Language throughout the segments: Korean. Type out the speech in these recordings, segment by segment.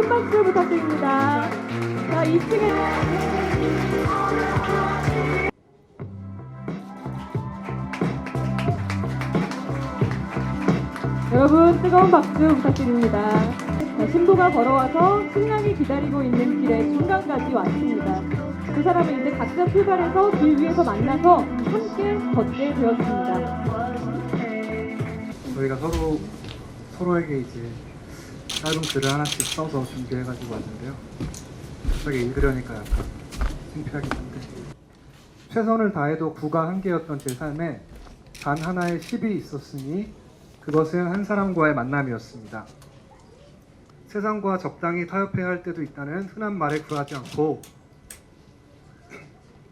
큰 박수 부탁드립니다. 자, 2층에 여러분 뜨거운 박수 부탁드립니다. 자, 신부가 걸어와서 신랑이 기다리고 있는 길의 중간까지 왔습니다. 두 사람은 이제 각자 출발해서 길 위에서 만나서 함께 걷게 되었습니다. 저희가 서로 서로에게 이제 짧은 글을 하나씩 써서 준비해가지고 왔는데요. 갑자기 읽으려니까 약간 창피하긴 한데 최선을 다해도 구가 한계였던 제 삶에 단 하나의 10이 있었으니 그것은 한 사람과의 만남이었습니다. 세상과 적당히 타협해야 할 때도 있다는 흔한 말에 굴하지 않고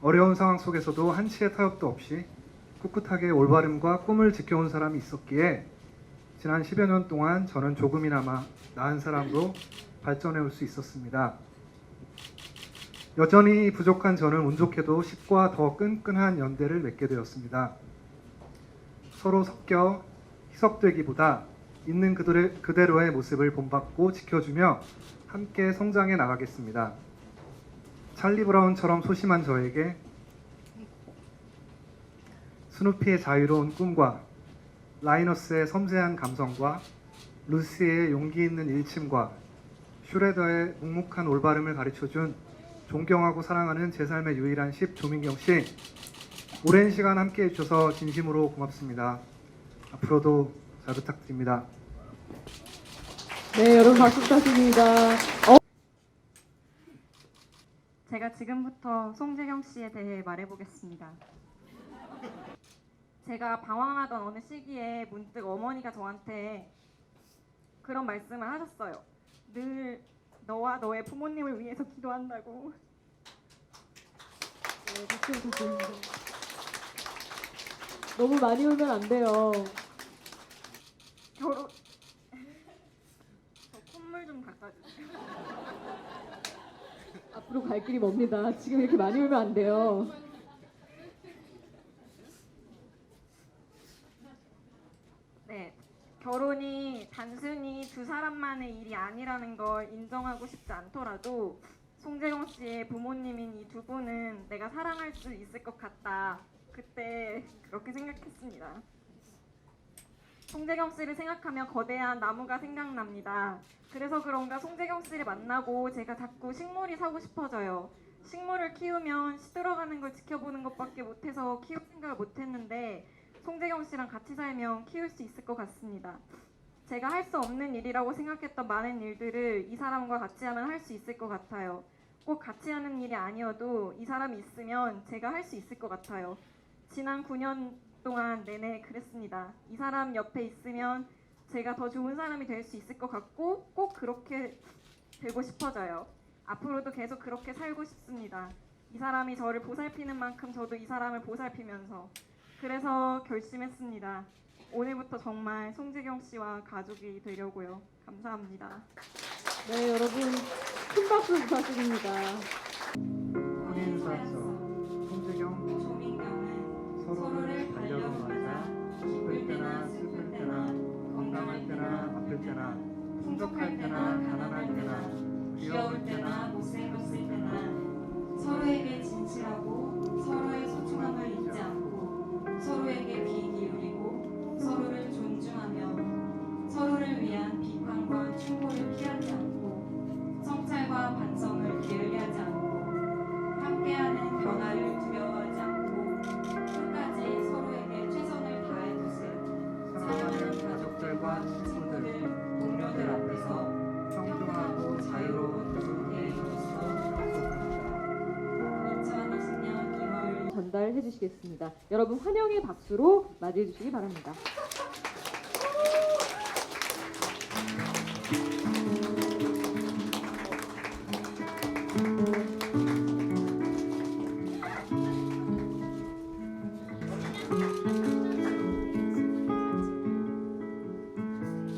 어려운 상황 속에서도 한치의 타협도 없이 꿋꿋하게 올바름과 꿈을 지켜온 사람이 있었기에 지난 10여 년 동안 저는 조금이나마 나은 사람으로 발전해 올 수 있었습니다. 여전히 부족한 저는 운 좋게도 10과 더 끈끈한 연대를 맺게 되었습니다. 서로 섞여 희석되기보다 있는 그들의, 그대로의 모습을 본받고 지켜주며 함께 성장해 나가겠습니다. 찰리 브라운처럼 소심한 저에게 스누피의 자유로운 꿈과 라이너스의 섬세한 감성과 루시의 용기 있는 일침과 슈레더의 묵묵한 올바름을 가르쳐준 존경하고 사랑하는 제 삶의 유일한 10 조민경 씨 오랜 시간 함께 해주셔서 진심으로 고맙습니다. 앞으로도 잘 부탁드립니다. 네, 여러분 박수 부탁드립니다. 어, 제가 지금부터 송재경 씨에 대해 말해보겠습니다. 제가 방황하던 어느 시기에 문득 어머니가 저한테 그런 말씀을 하셨어요. 늘 너와 너의 부모님을 위해서 기도한다고. 네, 박수 부탁드립니다. 너무 많이 울면 안 돼요. 결혼. 저 콧물 좀 갖다 주세요. 앞으로 갈 길이 멉니다. 지금 이렇게 많이 울면 안 돼요. 네. 결혼이 단순히 두 사람만의 일이 아니라는 걸 인정하고 싶지 않더라도 송재경 씨의 부모님인 이 두 분은 내가 사랑할 수 있을 것 같다. 그때 그렇게 생각했습니다. 송재경 씨를 생각하면 거대한 나무가 생각납니다. 그래서 그런가 송재경 씨를 만나고 제가 자꾸 식물이 사고 싶어져요. 식물을 키우면 시들어가는 걸 지켜보는 것밖에 못해서 키울 생각을 못했는데 송재경 씨랑 같이 살면 키울 수 있을 것 같습니다. 제가 할 수 없는 일이라고 생각했던 많은 일들을 이 사람과 같이 하면 할 수 있을 것 같아요. 꼭 같이 하는 일이 아니어도 이 사람이 있으면 제가 할 수 있을 것 같아요. 지난 9년 동안 내내 그랬습니다. 이 사람 옆에 있으면 제가 더 좋은 사람이 될 수 있을 것 같고 꼭 그렇게 되고 싶어져요. 앞으로도 계속 그렇게 살고 싶습니다. 이 사람이 저를 보살피는 만큼 저도 이 사람을 보살피면서 그래서 결심했습니다. 오늘부터 정말 송재경 씨와 가족이 되려고요. 감사합니다. 네, 여러분 큰 박수 부탁드립니다. 혼인사서 손재경 조민경은 서로를 반려동하자 기쁠 때나 슬플 때나 건강할 때나 아플 때나 풍족할 때나 가난할 때나 귀여울 때나 못생겼을 때나 서로에게 진실하고 서로의 소중함을 가족들과 친구들 동료들 앞에서 평등하고 자유로운 개인으로서 약속합니다. 2020년 2월 전달해 주시겠습니다. 여러분 환영의 박수로 맞이해 주시기 바랍니다.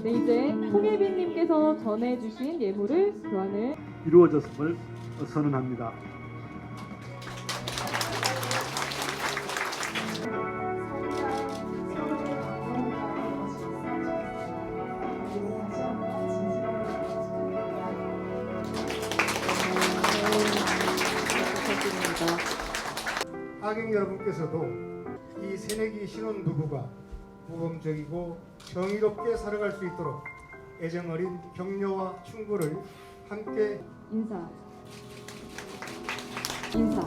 네, 이제 홍혜빈님께서 전해주신 예물을 교환을 이루어졌음을 선언합니다. 네, 하객 여러분께서도 이 새내기 신혼부부가 모범적이고 정의롭게 살아갈 수 있도록 애정 어린 격려와 충고를 함께 인사. 인사.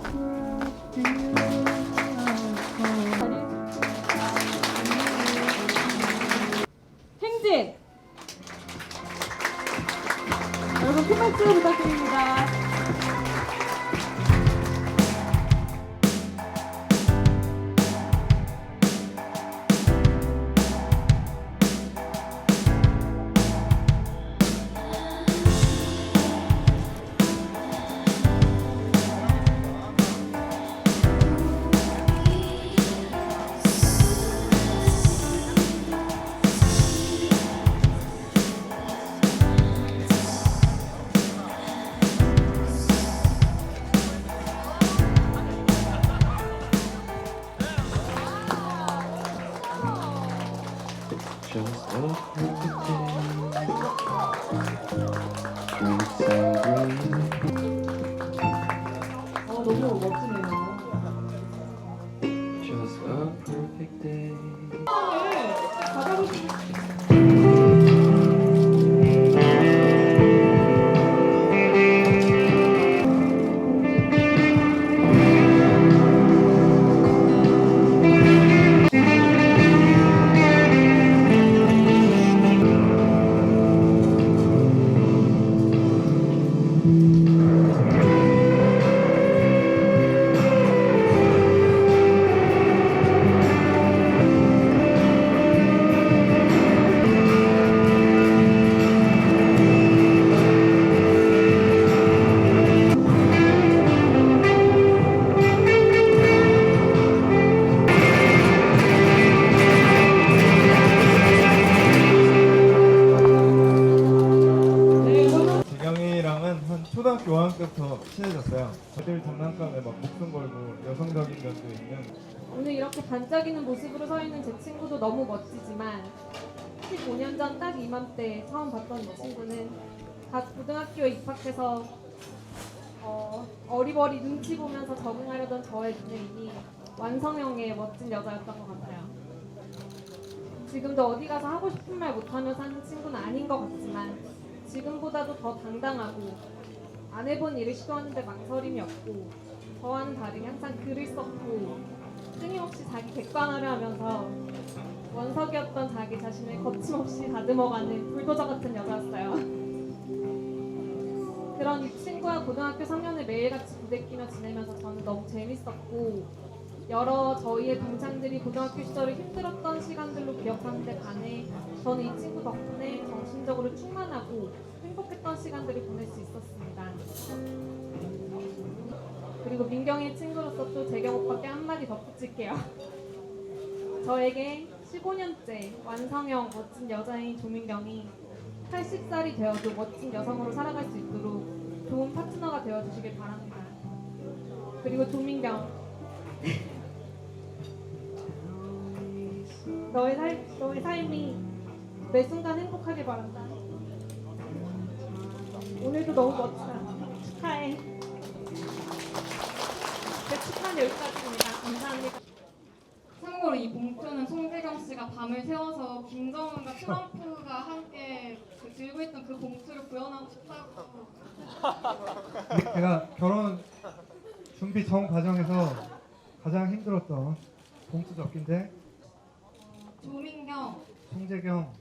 15년 전딱 이맘때 처음 봤던 이 친구는 갓 고등학교에 입학해서 어, 어리버리 눈치 보면서 적응하려던 저의 눈에 이미 완성형의 멋진 여자였던 것 같아요. 지금도 어디 가서 하고 싶은 말 못하며 사는 친구는 아닌 것 같지만 지금보다도 더 당당하고 안 해본 일을 시도하는데 망설임이 없고 저와는 다르게 항상 글을 썼고 끊임없이 자기 객관화를 하면서 원석이었던 자기 자신을 거침없이 다듬어가는 불도저 같은 여자였어요. 그런 이 친구와 고등학교 3년을 매일같이 부대끼며 지내면서 저는 너무 재밌었고 여러 저희의 동창들이 고등학교 시절을 힘들었던 시간들로 기억하는데 반해 저는 이 친구 덕분에 정신적으로 충만하고 행복했던 시간들을 보낼 수 있었습니다. 그리고 민경의 친구로서 또 재경 오빠께 한마디 덧붙일게요. 저에게 15년째 완성형 멋진 여자인 조민경이 80살이 되어도 멋진 여성으로 살아갈 수 있도록 좋은 파트너가 되어주시길 바랍니다. 그리고 조민경 너의 살 너의 삶이 매 순간 행복하길 바란다. 오늘도 너무 멋지다. 축하해. 제 축하는 여기까지입니다. 감사합니다. 참고로 이 봉투는 송재경 씨가 밤을 새워서 김정은과 트럼프가 함께 그 들고 있던 그 봉투를 구현하고 싶다고. 제가 결혼 준비 전 과정에서 가장 힘들었던 봉투 접기인데 조민경. 송재경.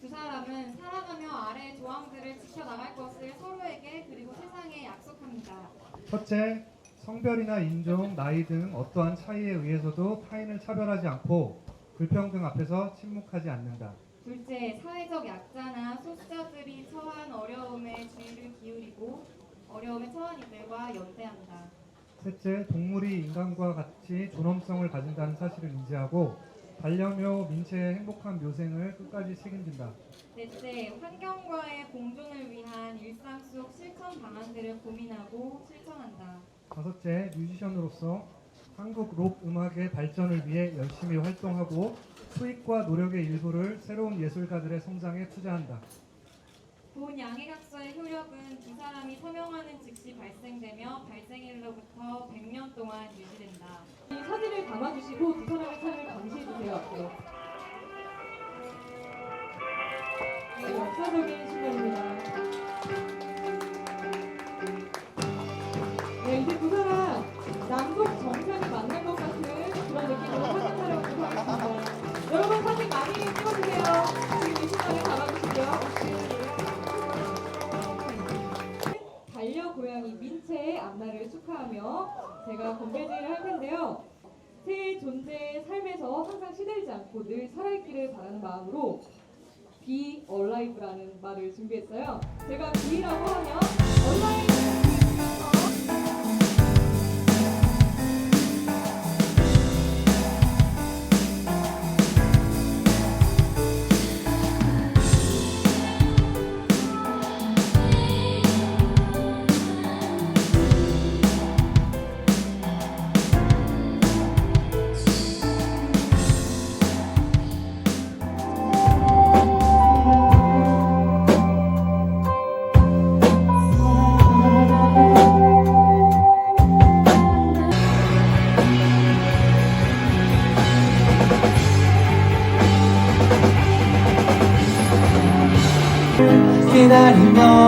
두 사람은 살아가며 아래의 조항들을 지켜나갈 것을 서로에게 그리고 세상에 약속합니다. 첫째, 성별이나 인종, 나이 등 어떠한 차이에 의해서도 타인을 차별하지 않고 불평등 앞에서 침묵하지 않는다. 둘째, 사회적 약자나 소수자들이 처한 어려움에 주의를 기울이고 어려움에 처한 이들과 연대한다. 셋째, 동물이 인간과 같이 존엄성을 가진다는 사실을 인지하고 반려묘 민체의 행복한 묘생을 끝까지 책임진다. 넷째, 환경과의 공존을 위한 일상 속 실천 방안들을 고민하고 실천한다. 다섯째, 뮤지션으로서 한국 록 음악의 발전을 위해 열심히 활동하고 수익과 노력의 일부를 새로운 예술가들의 성장에 투자한다. 본 양해각서의 효력은 두 사람이 서명하는 즉시 발생되며 발생일로부터 100년 동안 유지된다. 이 사진을 담아주시고 두 사람의 삶을 감시해주세요. 네, 역사적인 순간입니다. 제가 건배제를 할 텐데요. 새의 존재의 삶에서 항상 시들지 않고 늘 살아있기를 바라는 마음으로 Be Alive라는 말을 준비했어요. 제가 Be라고 하면 Alive 모든